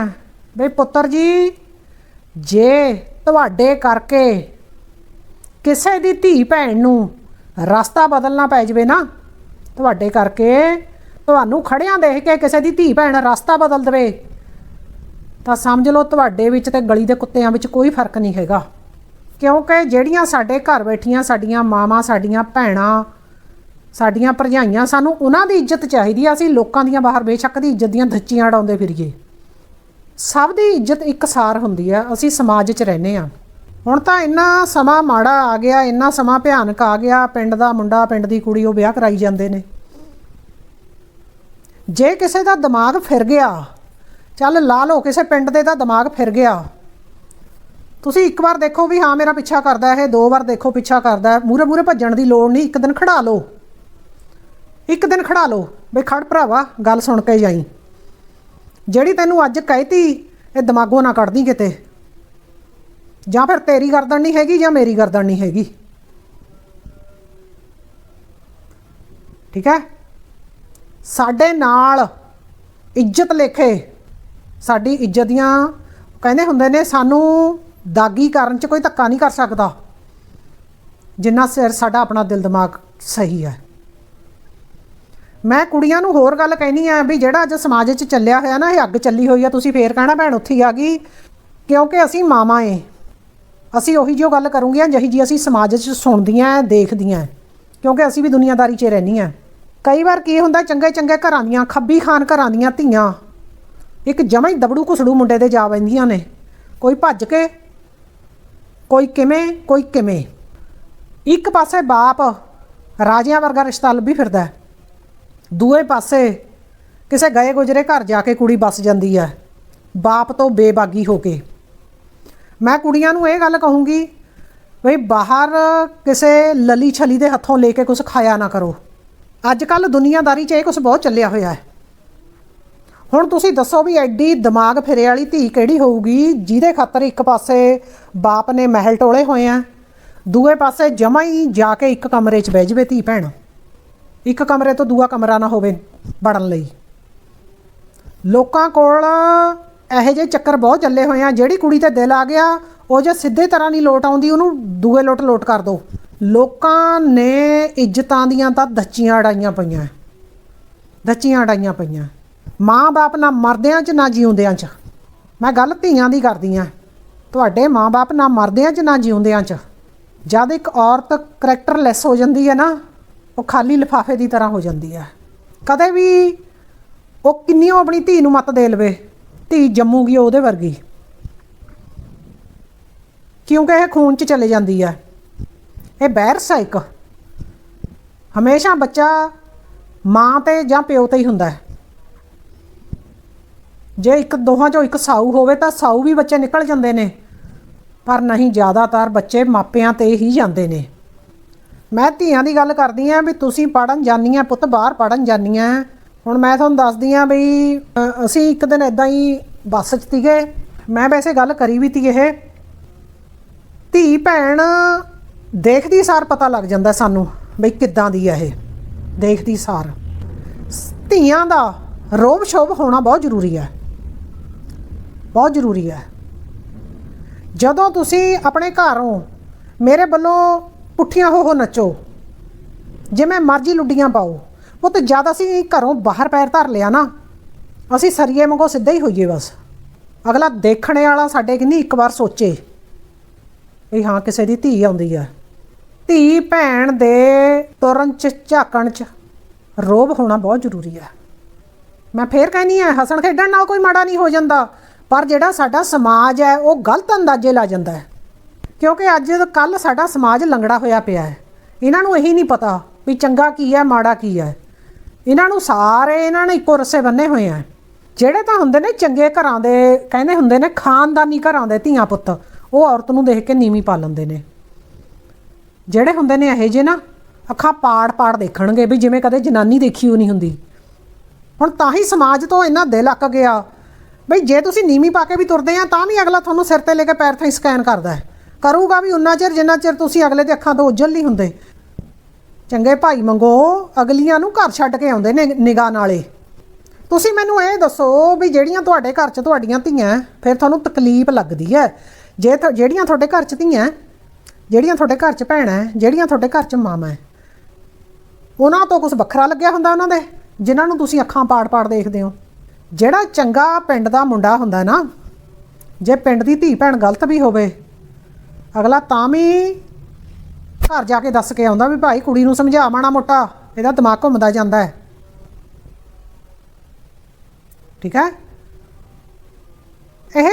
ਬਈ ਪੁੱਤਰ ਜੀ, ਜੇ ਤੁਹਾਡੇ ਕਰਕੇ ਕਿਸੇ ਦੀ ਧੀ ਭੈਣ ਨੂੰ ਰਸਤਾ ਬਦਲਣਾ ਪੈ ਜਵੇ ਨਾ, ਤੁਹਾਡੇ ਕਰਕੇ ਤੁਹਾਨੂੰ ਖੜਿਆਂ ਦੇਖ ਕੇ ਕਿਸੇ ਦੀ ਧੀ ਭੈਣ ਰਸਤਾ ਬਦਲ ਦੇਵੇ, ਤਾਂ ਸਮਝ ਲਓ ਤੁਹਾਡੇ ਵਿੱਚ ਤੇ ਗਲੀ ਦੇ ਕੁੱਤਿਆਂ ਵਿੱਚ ਕੋਈ ਫ਼ਰਕ ਨਹੀਂ ਹੈਗਾ। ਕਿਉਂਕਿ ਜਿਹੜੀਆਂ ਸਾਡੇ ਘਰ ਬੈਠੀਆਂ, ਸਾਡੀਆਂ ਮਾਵਾਂ, ਸਾਡੀਆਂ ਭੈਣਾਂ ਸਾਡੀਆਂ ਭਰਜਾਈਆਂ ਸਾਨੂੰ ਉਹਨਾਂ ਦੀ ਇੱਜ਼ਤ ਚਾਹੀਦੀ ਆ, ਅਸੀਂ ਲੋਕਾਂ ਦੀਆਂ ਬਾਹਰ ਬੇਸ਼ੱਕ ਦੀ ਇੱਜ਼ਤ ਦੀਆਂ ਧੱਚੀਆਂ ਉਡਾਉਂਦੇ ਫਿਰੀਏ। ਸਭ ਦੀ ਇੱਜ਼ਤ ਇੱਕਸਾਰ ਹੁੰਦੀ ਆ, ਅਸੀਂ ਸਮਾਜ 'ਚ ਰਹਿੰਦੇ ਆ। ਹੁਣ ਤਾਂ ਇੰਨਾ ਸਮਾਂ ਮਾੜਾ ਆ ਗਿਆ, ਇੰਨਾ ਸਮਾਂ ਭਿਆਨਕ ਆ ਗਿਆ, ਪਿੰਡ ਦਾ ਮੁੰਡਾ, ਪਿੰਡ ਦੀ ਕੁੜੀ ਉਹ ਵਿਆਹ ਕਰਾਈ ਜਾਂਦੇ ਨੇ। ਜੇ ਕਿਸੇ ਦਾ ਦਿਮਾਗ ਫਿਰ ਗਿਆ, ਚੱਲ ਲਾ ਲਓ, ਕਿਸੇ ਪਿੰਡ ਦੇ ਦਾ ਦਿਮਾਗ ਫਿਰ ਗਿਆ। ਤੁਸੀਂ ਇੱਕ ਵਾਰ ਦੇਖੋ ਵੀ ਹਾਂ, ਮੇਰਾ ਪਿੱਛਾ ਕਰਦਾ ਇਹ, ਦੋ ਵਾਰ ਦੇਖੋ ਪਿੱਛਾ ਕਰਦਾ ਮੂਰੇ ਮੂਰੇ ਭੱਜਣ ਦੀ ਲੋੜ ਨਹੀਂ, ਇੱਕ ਦਿਨ ਖੜਾ ਲਓ। ਇੱਕ ਦਿਨ ਖੜਾ ਲਓ। ਬਈ ਖੜ ਭਰਾਵਾ, ਗੱਲ ਸੁਣ ਕੇ ਜਾਈ। ਜਿਹੜੀ ਤੈਨੂੰ ਅੱਜ ਕਹਿਤੀ, ਇਹ ਦਿਮਾਗੋਂ ਨਾ ਕੱਢਦੀ ਕਿਤੇ। ਜਾਂ ਫਿਰ ਤੇਰੀ ਗਰਦਨ ਨਹੀਂ ਹੈਗੀ ਜਾਂ ਮੇਰੀ ਗਰਦਨ ਨਹੀਂ ਹੈਗੀ। ਠੀਕ ਹੈ? ਸਾਡੇ ਨਾਲ ਇੱਜ਼ਤ ਲੇਖੇ, ਸਾਡੀ ਇੱਜ਼ਤ ਦੀਆਂ ਕਹਿੰਦੇ ਹੁੰਦੇ ਨੇ, ਸਾਨੂੰ ਦਾਗੀ ਕਰਨ 'ਚ ਕੋਈ ਧੱਕਾ ਨਹੀਂ ਕਰ ਸਕਦਾ। ਜਿੰਨਾ ਸਿਰ ਸਾਡਾ ਆਪਣਾ ਦਿਲ ਦਿਮਾਗ ਸਹੀ ਹੈ। ਮੈਂ ਕੁੜੀਆਂ ਨੂੰ ਹੋਰ ਗੱਲ ਕਹਿਣੀ ਆ ਵੀ ਜਿਹੜਾ ਅੱਜ ਸਮਾਜ 'ਚ ਚੱਲਿਆ ਹੋਇਆ ਨਾ, ਇਹ ਅੱਗ ਚੱਲੀ ਹੋਈ ਆ, ਤੁਸੀਂ ਫੇਰ ਕਹਿਣਾ ਭੈਣ ਉੱਥੇ ਹੀ ਆ ਗਈ। ਕਿਉਂਕਿ ਅਸੀਂ ਮਾਵਾਂ ਏ। ਅਸੀਂ ਉਹੀ ਜੋ ਗੱਲ ਕਰੂੰਗੀਆਂ, ਜਿਹੀ ਜੀ ਅਸੀਂ ਸਮਾਜ 'ਚ ਸੁਣਦੀਆਂ, ਦੇਖਦੀਆਂ। ਕਿਉਂਕਿ ਅਸੀਂ ਵੀ ਦੁਨੀਆਦਾਰੀ 'ਚ ਰਹਿੰਦੀਆਂ ਕਈ ਵਾਰ ਕੀ ਹੁੰਦਾ ਚੰਗੇ ਚੰਗੇ ਘਰਾਂ ਦੀਆਂ, ਖੱਬੀ ਖਾਨ ਘਰਾਂ ਦੀਆਂ ਧੀਆਂ, ਇੱਕ ਜਮਾਂ ਹੀ ਦਬੜੂ ਘੁਸੜੂ ਮੁੰਡੇ ਦੇ ਜਾ ਬੈਂਦੀਆਂ ਨੇ। ਕੋਈ ਭੱਜ ਕੇ, ਕੋਈ ਕਿਵੇਂ ਕੋਈ ਕਿਵੇਂ। ਇੱਕ ਪਾਸੇ ਬਾਪ ਰਾਜਿਆਂ ਵਰਗਾ ਰਿਸ਼ਤਾ ਲੱਭੀ ਫਿਰਦਾ। ਦੂਏ ਪਾਸੇ ਕਿਸੇ ਗਏ ਗੁਜਰੇ ਘਰ ਜਾ ਕੇ ਕੁੜੀ ਬਸ ਜਾਂਦੀ ਹੈ ਬਾਪ ਤੋਂ ਬੇਬਾਗੀ ਹੋ ਕੇ। ਮੈਂ ਕੁੜੀਆਂ ਨੂੰ ਇਹ ਗੱਲ ਕਹੂੰਗੀ ਵੀ ਬਾਹਰ ਕਿਸੇ ਲਲੀ ਛਲੀ ਦੇ ਹੱਥੋਂ ਲੈ ਕੇ ਕੁਝ ਖਾਇਆ ਨਾ ਕਰੋ। ਅੱਜ ਕੱਲ ਦੁਨੀਆਦਾਰੀ 'ਚ ਇਹ ਕੁਝ ਬਹੁਤ ਚੱਲਿਆ ਹੋਇਆ ਹੈ। ਹੁਣ ਤੁਸੀਂ ਦੱਸੋ ਵੀ ਐਡੀ ਦਿਮਾਗ ਫਿਰੇ ਵਾਲੀ ਧੀ ਕਿਹੜੀ ਹੋਊਗੀ ਜਿਹਦੇ ਖਾਤਰ ਇੱਕ ਪਾਸੇ ਬਾਪ ਨੇ ਮਹਿਲ ਟੋਲੇ ਹੋਏ ਆ, ਦੂਏ ਪਾਸੇ ਜਮਾ ਹੀ ਜਾ ਕੇ ਇੱਕ ਕਮਰੇ 'ਚ ਬਹਿ ਜਵੇ ਧੀ ਭੈਣ। ਇੱਕ ਕਮਰੇ ਤੋਂ ਦੂਆ ਕਮਰਾ ਨਾ ਹੋਵੇ ਵੜਨ ਲਈ। ਲੋਕਾਂ ਕੋਲ ਇਹੋ ਜਿਹੇ ਚੱਕਰ ਬਹੁਤ ਚੱਲੇ ਹੋਏ ਆ, ਜਿਹੜੀ ਕੁੜੀ ਤੇ ਦਿਲ ਆ ਗਿਆ, ਉਹ ਜੇ ਸਿੱਧੇ ਤਰ੍ਹਾਂ ਨਹੀਂ ਲੋਟ ਆਉਂਦੀ, ਉਹਨੂੰ ਦੂਏ ਲੋਟ ਲੋਟ ਕਰ ਦੋ। ਲੋਕਾਂ ਨੇ ਇੱਜ਼ਤਾਂ ਦੀਆਂ ਤਾਂ ਦੱਚੀਆਂ ਅੜਾਈਆਂ ਪਈਆਂ। ਦੱਚੀਆਂ ਅੜਾਈਆਂ ਪਈਆਂ। ਮਾਂ-ਬਾਪ ਨਾ ਮਰਦਿਆਂ 'ਚ, ਨਾ ਜਿਉਂਦਿਆਂ 'ਚ। ਮੈਂ ਗੱਲ ਧੀਆਂ ਦੀ ਕਰਦੀ ਆ। ਤੁਹਾਡੇ ਮਾਂ-ਬਾਪ ਨਾ ਮਰਦਿਆਂ 'ਚ, ਨਾ ਜਿਉਂਦਿਆਂ 'ਚ। ਜਦ ਇੱਕ ਔਰਤ ਕਰੈਕਟਰਲੈਸ ਹੋ ਜਾਂਦੀ ਹੈ ਨਾ ਉਹ ਖਾਲੀ ਲਿਫਾਫੇ ਦੀ ਤਰ੍ਹਾਂ ਹੋ ਜਾਂਦੀ ਹੈ। ਕਦੇ ਵੀ ਉਹ ਕਿੰਨੀ ਉਹ ਆਪਣੀ ਧੀ ਨੂੰ ਮਤ ਦੇ ਲਵੇ, ਧੀ ਜੰਮੂਗੀ ਉਹਦੇ ਵਰਗੀ। ਕਿਉਂਕਿ ਇਹ ਖੂਨ 'ਚ ਚਲੇ ਜਾਂਦੀ ਹੈ। ਇਹ ਵਾਇਰਸ ਹੈ ਇੱਕ। ਹਮੇਸ਼ਾ ਬੱਚਾ ਮਾਂ ਤੇ ਜਾਂ ਪਿਓ ਤੇ ਹੀ ਹੁੰਦਾ ਹੈ। ਜੇ ਇੱਕ ਦੋਹਾਂ ਚੋਂ ਇੱਕ ਸਾਊ ਹੋਵੇ ਤਾਂ ਸਾਊ ਵੀ ਬੱਚੇ ਨਿਕਲ ਜਾਂਦੇ ਨੇ, ਪਰ ਨਹੀਂ, ਜ਼ਿਆਦਾਤਰ ਬੱਚੇ ਮਾਪਿਆਂ ਤੇ ਹੀ ਜਾਂਦੇ ਨੇ। ਮੈਂ ਧੀਆਂ ਦੀ ਗੱਲ ਕਰਦੀ ਆਂ ਵੀ ਤੁਸੀਂ ਪੜਨ ਜਾਨੀਆਂ ਪੁੱਤ ਬਾਹਰ ਪੜਨ ਜਾਨੀਆਂ ਹੁਣ ਮੈਂ ਤੁਹਾਨੂੰ ਦੱਸਦੀ ਆਂ ਵੀ ਅਸੀਂ ਇੱਕ ਦਿਨ ਇਦਾਂ ਹੀ ਬੱਸ 'ਚ ਸੀਗੇ। ਮੈਂ ਵੈਸੇ ਗੱਲ ਕਰੀ ਵੀ ਤੀ ਇਹ। ਧੀ ਭੈਣ ਦੇਖਦੀ ਸਾਰ ਪਤਾ ਲੱਗ ਜਾਂਦਾ ਸਾਨੂੰ ਬਈ ਕਿੱਦਾਂ ਦੀ ਹੈ ਇਹ। ਦੇਖਦੀ ਸਾਰ। ਸ- ਧੀਆਂ ਦਾ ਰੋਬ ਸ਼ੋਭ ਹੋਣਾ ਬਹੁਤ ਜ਼ਰੂਰੀ ਹੈ ਬਹੁਤ ਜ਼ਰੂਰੀ ਹੈ ਜਦੋਂ ਤੁਸੀਂ ਆਪਣੇ ਘਰੋਂ ਮੇਰੇ ਵੱਲੋਂ ਪੁੱਠੀਆਂ ਹੋ ਹੋ ਨੱਚੋ। ਜਿਵੇਂ ਮਰਜ਼ੀ ਲੁੱਡੀਆਂ ਪਾਓ। ਉਹ ਤੇ ਜਦ ਅਸੀਂ ਘਰੋਂ ਬਾਹਰ ਪੈਰ ਧਰ ਲਿਆ ਨਾ, ਅਸੀਂ ਸਰੀਏ ਵਾਂਗੂ ਸਿੱਧਾ ਹੀ ਹੋਈਏ ਬਸ। ਅਗਲਾ ਦੇਖਣੇ ਵਾਲਾ ਸਾਡੇ ਕਿੰਨੀ ਇੱਕ ਵਾਰ ਸੋਚੇ ਵੀ ਹਾਂ, ਕਿਸੇ ਦੀ ਧੀ ਆਉਂਦੀ ਆ। ਧੀ ਭੈਣ ਦੇ ਤੁਰਨ ਚ, ਝਾਕਣ ਚ ਰੋਬ ਹੋਣਾ ਬਹੁਤ ਜ਼ਰੂਰੀ ਹੈ ਮੈਂ ਫੇਰ ਕਹਿੰਦੀ ਆ, ਹਸਣ ਖੇਡਣ ਨਾਲ ਕੋਈ ਮਾੜਾ ਨਹੀਂ ਹੋ ਜਾਂਦਾ, ਪਰ ਜਿਹੜਾ ਸਾਡਾ ਸਮਾਜ ਹੈ, ਉਹ ਗਲਤ ਅੰਦਾਜ਼ੇ ਲਾ ਜਾਂਦਾ ਹੈ। ਕਿਉਂਕਿ ਅੱਜ ਕੱਲ ਸਾਡਾ ਸਮਾਜ ਲੰਗੜਾ ਹੋਇਆ ਪਿਆ ਹੈ। ਇਹਨਾਂ ਨੂੰ ਇਹੀ ਨਹੀਂ ਪਤਾ ਵੀ ਚੰਗਾ ਕੀ ਹੈ, ਮਾੜਾ ਕੀ ਹੈ। ਇਹਨਾਂ ਨੂੰ ਸਾਰੇ ਇਹਨਾਂ ਨੇ ਇੱਕੋ ਰਸੇ ਬੰਨੇ ਹੋਏ ਆ। ਜਿਹੜੇ ਤਾਂ ਹੁੰਦੇ ਨੇ ਚੰਗੇ ਘਰਾਂ ਦੇ, ਕਹਿੰਦੇ ਹੁੰਦੇ ਨੇ ਖਾਨਦਾਨੀ ਘਰਾਂ ਦੇ ਧੀਆਂ ਪੁੱਤ, ਉਹ ਔਰਤ ਨੂੰ ਦੇਖ ਕੇ ਨੀਵੀਂ ਪਾ ਲੈਂਦੇ ਨੇ। ਜਿਹੜੇ ਹੁੰਦੇ ਨੇ ਇਹੋ ਜਿਹੇ ਨਾ, ਅੱਖਾਂ ਪਾੜ ਪਾੜ ਦੇਖਣਗੇ ਵੀ ਜਿਵੇਂ ਕਦੇ ਜਨਾਨੀ ਦੇਖੀ ਹੋ ਨਹੀਂ ਹੁੰਦੀ। ਹੁਣ ਤਾਂ ਹੀ ਸਮਾਜ ਤੋਂ ਇੰਨਾ ਦਿਲ ਅੱਕ ਗਿਆ। ਬਈ ਜੇ ਤੁਸੀਂ ਨੀਵੀਂ ਪਾ ਕੇ ਵੀ ਤੁਰਦੇ ਆ, ਤਾਂ ਵੀ ਅਗਲਾ ਤੁਹਾਨੂੰ ਸਿਰ ਤੇ ਲੈ ਕੇ ਪੈਰ ਥਾਈ ਸਕੈਨ ਕਰਦਾ ਹੈ। ਕਰੂਗਾ ਵੀ ਉਨਾ ਚਿਰ ਜਿੰਨਾ ਚਿਰ ਤੁਸੀਂ ਅਗਲੇ ਦੇ ਅੱਖਾਂ ਤੋਂ ਉੱਜਲ ਨਹੀਂ ਹੁੰਦੇ। ਚੰਗੇ ਭਾਈ ਮੰਗੋ ਅਗਲੀਆਂ ਨੂੰ ਘਰ ਛੱਡ ਕੇ ਆਉਂਦੇ ਨੇ ਨਿਗਾਹ ਨਾਲੇ। ਤੁਸੀਂ ਮੈਨੂੰ ਇਹ ਦੱਸੋ ਵੀ ਜਿਹੜੀਆਂ ਤੁਹਾਡੇ ਘਰ 'ਚ ਤੁਹਾਡੀਆਂ ਧੀਆਂ ਫਿਰ ਤੁਹਾਨੂੰ ਤਕਲੀਫ ਲੱਗਦੀ ਹੈ ਜੇ ਤੁ- ਜਿਹੜੀਆਂ ਤੁਹਾਡੇ ਘਰ 'ਚ ਧੀਆਂ ਜਿਹੜੀਆਂ ਤੁਹਾਡੇ ਘਰ 'ਚ ਭੈਣਾਂ ਹੈ, ਜਿਹੜੀਆਂ ਤੁਹਾਡੇ ਘਰ 'ਚ ਮਾਮਾ ਹੈ ਉਹਨਾਂ ਤੋਂ ਕੁਝ ਵੱਖਰਾ ਲੱਗਿਆ ਹੁੰਦਾ ਉਹਨਾਂ ਦੇ ਜਿਨ੍ਹਾਂ ਨੂੰ ਤੁਸੀਂ ਅੱਖਾਂ ਪਾੜ-ਪਾੜ ਦੇਖਦੇ ਹੋ। ਜਿਹੜਾ ਚੰਗਾ ਪਿੰਡ ਦਾ ਮੁੰਡਾ ਹੁੰਦਾ ਨਾ ਜੇ ਪਿੰਡ ਦੀ ਧੀ ਭੈਣ ਗਲਤ ਵੀ ਹੋਵੇ ਅਗਲਾ ਤਾਂ ਵੀ ਘਰ ਜਾ ਕੇ ਦੱਸ ਕੇ ਆਉਂਦਾ ਵੀ ਭਾਈ ਕੁੜੀ ਨੂੰ ਸਮਝਾ ਮਾਣਾ ਮੋਟਾ, ਇਹਦਾ ਦਿਮਾਗ ਘੁੰਮਦਾ ਜਾਂਦਾ ਹੈ। ਠੀਕ ਹੈ? ਇਹ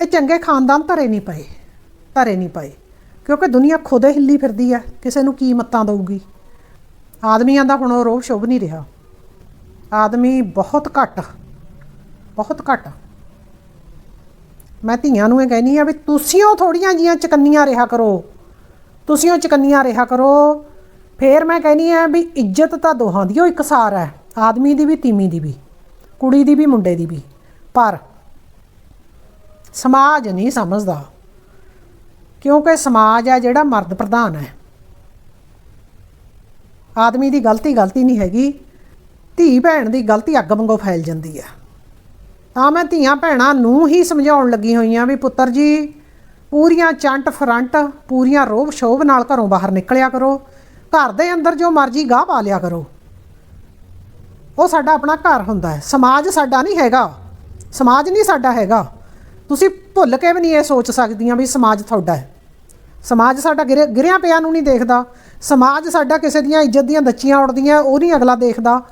ਇਹ ਚੰਗੇ ਖਾਨਦਾਨ ਧਰੇ ਨਹੀਂ ਪਏ, ਧਰੇ ਨਹੀਂ ਪਏ, ਕਿਉਂਕਿ ਦੁਨੀਆ ਖੁਦ ਹਿੱਲੀ ਫਿਰਦੀ ਹੈ, ਕਿਸੇ ਨੂੰ ਕੀ ਮੱਤਾਂ ਦਊਗੀ। ਆਦਮੀਆਂ ਦਾ ਹੁਣ ਉਹ ਰੋਬ ਸ਼ੋਭ ਨਹੀਂ ਰਿਹਾ। ਆਦਮੀ ਬਹੁਤ ਘੱਟ ਬਹੁਤ ਘੱਟ। ਮੈਂ ਧੀਆਂ ਨੂੰ ਇਹ ਕਹਿਨੀ ਆ ਵੀ ਤੁਸੀਂ ਉਹ ਥੋੜੀਆਂ ਜੀਆਂ ਚਕੰਨੀਆਂ ਰਿਹਾ ਕਰੋ। ਤੁਸੀਂ ਉਹ ਚਕੰਨੀਆਂ ਰਿਹਾ ਕਰੋ। ਫੇਰ ਮੈਂ ਕਹਿਨੀ ਆ ਵੀ ਇੱਜ਼ਤ ਤਾਂ ਦੋਹਾਂ ਦੀ, ਉਹ ਇਕਸਾਰ ਹੈ। ਆਦਮੀ ਦੀ ਵੀ ਤੀਮੀ ਦੀ ਵੀ, ਕੁੜੀ ਦੀ ਵੀ, ਮੁੰਡੇ ਦੀ ਵੀ। ਪਰ ਸਮਾਜ ਨਹੀਂ ਸਮਝਦਾ। ਕਿਉਂਕਿ ਸਮਾਜ ਹੈ ਜਿਹੜਾ ਮਰਦ ਪ੍ਰਧਾਨ ਹੈ। ਆਦਮੀ ਦੀ ਗਲਤੀ ਗਲਤੀ ਨਹੀਂ ਹੈਗੀ। ਧੀ ਭੈਣ ਦੀ ਗਲਤੀ ਅੱਗ ਵਾਂਗੂ ਫੈਲ ਜਾਂਦੀ ਹੈ। ਤਾਂ ਮੈਂ ਧੀਆਂ ਭੈਣਾਂ ਨੂੰ ਹੀ ਸਮਝਾਉਣ ਲੱਗੀ ਹੋਈਆਂ ਵੀ ਪੁੱਤਰ ਜੀ, ਪੂਰੀਆਂ ਚੰਟ ਫਰੰਟ, ਪੂਰੀਆਂ ਰੋਬ ਸ਼ੋਭ ਨਾਲ ਘਰੋਂ ਬਾਹਰ ਨਿਕਲਿਆ ਕਰੋ। ਘਰ ਦੇ ਅੰਦਰ ਜੋ ਮਰਜ਼ੀ ਗਾਹ ਪਾ ਲਿਆ ਕਰੋ। ਉਹ ਸਾਡਾ ਆਪਣਾ ਘਰ ਹੁੰਦਾ ਹੈ। ਸਮਾਜ ਸਾਡਾ ਨਹੀਂ ਹੈਗਾ। ਸਮਾਜ ਨਹੀਂ ਸਾਡਾ ਹੈਗਾ। ਤੁਸੀਂ ਭੁੱਲ ਕੇ ਵੀ ਨਹੀਂ ਇਹ ਸੋਚ ਸਕਦੀਆਂ ਵੀ ਸਮਾਜ ਤੁਹਾਡਾ ਹੈ। ਸਮਾਜ ਸਾਡਾ ਗਿਰੇ ਗਿਰਿਆ ਪਿਆ ਨੂੰ ਨਹੀਂ ਦੇਖਦਾ। ਸਮਾਜ ਸਾਡਾ ਕਿਸੇ ਦੀਆਂ ਇੱਜ਼ਤ ਦੀਆਂ ਦੱਚੀਆਂ ਉੜਦੀਆਂ ਉਹ ਨਹੀਂ ਅਗਲਾ ਦੇਖਦਾ।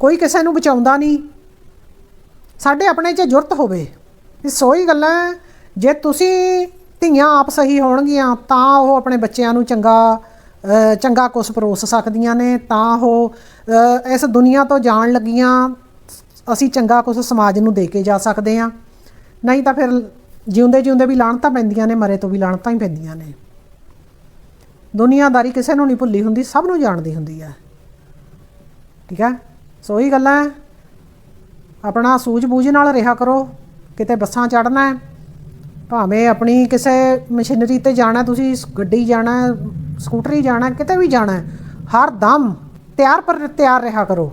ਕੋਈ ਕਿਸੇ ਨੂੰ ਬਚਾਉਂਦਾ ਨਹੀਂ। ਸਾਡੇ ਆਪਣੇ 'ਚ ਜੁਰਤ ਹੋਵੇ। ਇਹ ਸੋਈ ਗੱਲਾਂ ਜੇ ਤੁਸੀਂ ਧੀਆਂ ਆਪ ਸਹੀ ਹੋਣਗੀਆਂ, ਤਾਂ ਉਹ ਆਪਣੇ ਬੱਚਿਆਂ ਨੂੰ ਚੰਗਾ ਚੰਗਾ ਕੁਛ ਪਰੋਸ ਸਕਦੀਆਂ ਨੇ, ਤਾਂ ਉਹ ਇਸ ਦੁਨੀਆ ਤੋਂ ਜਾਣ ਲੱਗੀਆਂ, ਅਸੀਂ ਚੰਗਾ ਕੁਛ ਸਮਾਜ ਨੂੰ ਦੇ ਕੇ ਜਾ ਸਕਦੇ ਹਾਂ। ਨਹੀਂ ਤਾਂ ਫਿਰ ਜਿਉਂਦੇ ਜਿਉਂਦੇ ਵੀ ਲਾਣਤਾਂ ਪੈਂਦੀਆਂ ਨੇ, ਮਰੇ ਤੋਂ ਵੀ ਲਾਣਤਾਂ ਹੀ ਪੈਂਦੀਆਂ ਨੇ। ਦੁਨੀਆਦਾਰੀ ਕਿਸੇ ਨੂੰ ਨਹੀਂ ਭੁੱਲੀ ਹੁੰਦੀ, ਸਭ ਨੂੰ ਜਾਣਦੀ ਹੁੰਦੀ ਹੈ। ਠੀਕ ਹੈ? ਸੋ ਹੀ। ਗੱਲਾਂ ਆਪਣਾ ਸੂਝ-ਬੂਝ ਨਾਲ ਰਿਹਾ ਕਰੋ। ਕਿਤੇ ਬੱਸਾਂ ਚੜਨਾ ਹੈ, ਭਾਵੇਂ ਆਪਣੀ ਕਿਸੇ ਮਸ਼ੀਨਰੀ ਤੇ ਜਾਣਾ, ਤੁਸੀਂ ਗੱਡੀ ਜਾਣਾ, ਸਕੂਟਰੀ ਜਾਣਾ, ਕਿਤੇ ਵੀ ਜਾਣਾ ਹਰ ਦਮ ਤਿਆਰ ਪਰ ਤਿਆਰ ਰਿਹਾ ਕਰੋ।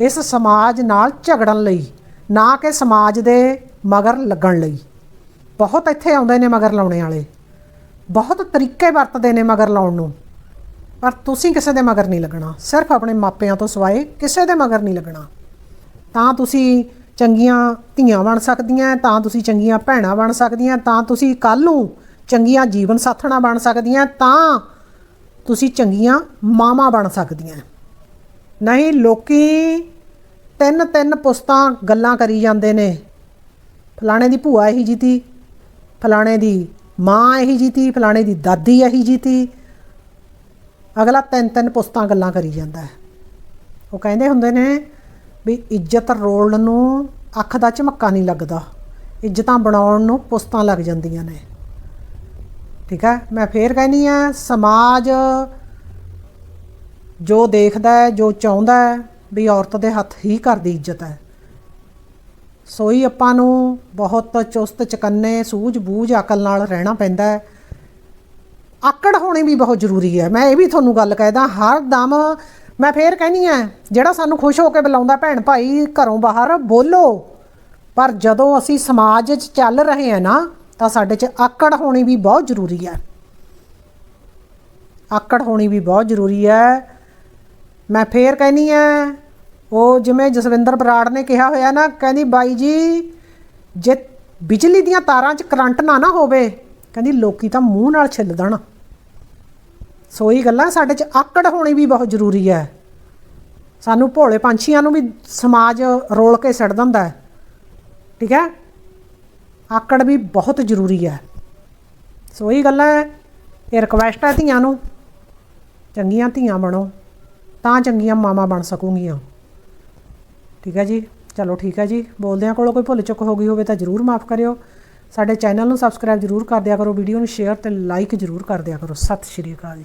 ਇਸ ਸਮਾਜ ਨਾਲ ਝਗੜਨ ਲਈ, ਨਾ ਕਿ ਸਮਾਜ ਦੇ ਮਗਰ ਲੱਗਣ ਲਈ। ਬਹੁਤ ਇੱਥੇ ਆਉਂਦੇ ਨੇ ਮਗਰ ਲਾਉਣੇ ਵਾਲੇ। ਬਹੁਤ ਤਰੀਕੇ ਵਰਤਦੇ ਨੇ ਮਗਰ ਲਾਉਣ ਨੂੰ। ਪਰ ਤੁਸੀਂ ਕਿਸੇ ਦੇ ਮਗਰ ਨਹੀਂ ਲੱਗਣਾ। ਸਿਰਫ ਆਪਣੇ ਮਾਪਿਆਂ ਤੋਂ ਸਿਵਾਏ ਕਿਸੇ ਦੇ ਮਗਰ ਨਹੀਂ ਲੱਗਣਾ। ਤਾਂ ਤੁਸੀਂ ਚੰਗੀਆਂ ਧੀਆਂ ਬਣ ਸਕਦੀਆਂ, ਤਾਂ ਤੁਸੀਂ ਚੰਗੀਆਂ ਭੈਣਾਂ ਬਣ ਸਕਦੀਆਂ, ਤਾਂ ਤੁਸੀਂ ਕੱਲ ਨੂੰ ਚੰਗੀਆਂ ਜੀਵਨ ਸਾਥਣਾਂ ਬਣ ਸਕਦੀਆਂ, ਤਾਂ ਤੁਸੀਂ ਚੰਗੀਆਂ ਮਾਵਾਂ ਬਣ ਸਕਦੀਆਂ। ਨਹੀਂ, ਲੋਕੀ ਤਿੰਨ ਤਿੰਨ ਪੁਸਤਾਂ ਗੱਲਾਂ ਕਰੀ ਜਾਂਦੇ ਨੇ। ਫਲਾਣੇ ਦੀ ਭੂਆ ਇਹੀ ਜੀਤੀ, ਫਲਾਣੇ ਦੀ ਮਾਂ ਇਹੀ ਜੀਤੀ, ਫਲਾਣੇ ਦੀ ਦਾਦੀ ਇਹੀ ਜੀਤੀ। ਅਗਲਾ ਤਿੰਨ ਤਿੰਨ ਪੁਸਤਾਂ ਗੱਲਾਂ ਕਰੀ ਜਾਂਦਾ ਹੈ। ਉਹ ਕਹਿੰਦੇ ਹੁੰਦੇ ਨੇ ਵੀ ਇੱਜ਼ਤ ਰੋਲਣ ਨੂੰ ਅੱਖ ਦਾ ਝਮੱਕਾ ਨਹੀਂ ਲੱਗਦਾ। ਇੱਜ਼ਤਾਂ ਬਣਾਉਣ ਨੂੰ ਪੁਸਤਾਂ ਲੱਗ ਜਾਂਦੀਆਂ ਨੇ। ਠੀਕ ਹੈ? ਮੈਂ ਫੇਰ ਕਹਿੰਦੀ ਆ ਸਮਾਜ ਜੋ ਦੇਖਦਾ ਹੈ, ਜੋ ਚਾਹੁੰਦਾ ਹੈ, ਵੀ ਔਰਤ ਦੇ ਹੱਥ ਹੀ ਘਰ ਦੀ ਇੱਜ਼ਤ ਹੈ। ਸੋਈ ਆਪਾਂ ਨੂੰ ਬਹੁਤ ਚੁਸਤ, ਚਕੰਨੇ, ਸੂਝ-ਬੂਝ, ਅਕਲ ਨਾਲ ਰਹਿਣਾ ਪੈਂਦਾ ਹੈ। ਆਕੜ ਹੋਣੀ ਵੀ ਬਹੁਤ ਜ਼ਰੂਰੀ ਹੈ। ਮੈਂ ਇਹ ਵੀ ਤੁਹਾਨੂੰ ਗੱਲ ਕਹਿਦਾ ਹਰ ਦਮ ਮੈਂ ਫੇਰ ਕਹਿੰਦੀ ਆ, ਜਿਹੜਾ ਸਾਨੂੰ ਖੁਸ਼ ਹੋ ਕੇ ਬੁਲਾਉਂਦਾ, ਭੈਣ ਭਾਈ ਘਰੋਂ ਬਾਹਰ, ਬੋਲੋ। ਪਰ ਜਦੋਂ ਅਸੀਂ ਸਮਾਜ 'ਚ ਚੱਲ ਰਹੇ ਹਾਂ ਨਾ, ਤਾਂ ਸਾਡੇ 'ਚ ਆਕੜ ਹੋਣੀ ਵੀ ਬਹੁਤ ਜ਼ਰੂਰੀ ਹੈ। ਆਕੜ ਹੋਣੀ ਵੀ ਬਹੁਤ ਜ਼ਰੂਰੀ ਹੈ। ਮੈਂ ਫੇਰ ਕਹਿੰਦੀ ਆ, ਉਹ ਜਿਵੇਂ ਜਸਵਿੰਦਰ ਬਰਾੜ ਨੇ ਕਿਹਾ ਹੋਇਆ ਨਾ, ਕਹਿੰਦੀ, ਬਾਈ ਜੀ, ਜੇ ਬਿਜਲੀ ਦੀਆਂ ਤਾਰਾਂ 'ਚ ਕਰੰਟ ਨਾ ਨਾ ਹੋਵੇ, ਕਹਿੰਦੀ, ਲੋਕੀ ਤਾਂ ਮੂੰਹ ਨਾਲ ਛਿੱਲ ਦੇਣਾ। ਸੋ ਸੋਈ ਗੱਲਾਂ ਸਾਡੇ 'ਚ ਆਕੜ ਹੋਣੀ ਵੀ ਬਹੁਤ ਜ਼ਰੂਰੀ ਹੈ। ਸਾਨੂੰ ਭੋਲੇ ਪੰਛੀਆਂ ਨੂੰ ਵੀ ਸਮਾਜ ਰੋਲ ਕੇ ਛੱਡ ਦਿੰਦਾ ਹੈ। ਠੀਕ ਹੈ? ਆਕੜ ਵੀ ਬਹੁਤ ਜ਼ਰੂਰੀ ਹੈ। ਸੋ ਸੋਈ ਗੱਲਾਂ ਇਹ ਰਿਕਵੈਸਟ ਹੈ ਧੀਆਂ ਨੂੰ, ਚੰਗੀਆਂ ਧੀਆਂ ਬਣੋ, ਤਾਂ ਚੰਗੀਆਂ ਮਾਵਾਂ ਬਣ ਸਕੂਗੀਆਂ। ਠੀਕ ਹੈ ਜੀ? ਚਲੋ ਠੀਕ ਹੈ ਜੀ, ਬੋਲਦਿਆਂ ਕੋਲੋਂ ਕੋਈ ਭੁੱਲ ਚੁੱਕ ਹੋ ਗਈ ਹੋਵੇ ਤਾਂ ਜਰੂਰ ਮਾਫ ਕਰਿਓ। ਸਾਡੇ ਚੈਨਲ ਨੂੰ ਸਬਸਕ੍ਰਾਈਬ ਜਰੂਰ ਕਰ ਦਿਆ ਕਰੋ ਵੀਡੀਓ ਨੂੰ ਸ਼ੇਅਰ ਤੇ ਲਾਈਕ ਜਰੂਰ ਕਰ ਦਿਆ ਕਰੋ। ਸਤਿ ਸ਼੍ਰੀ ਅਕਾਲ ਜੀ।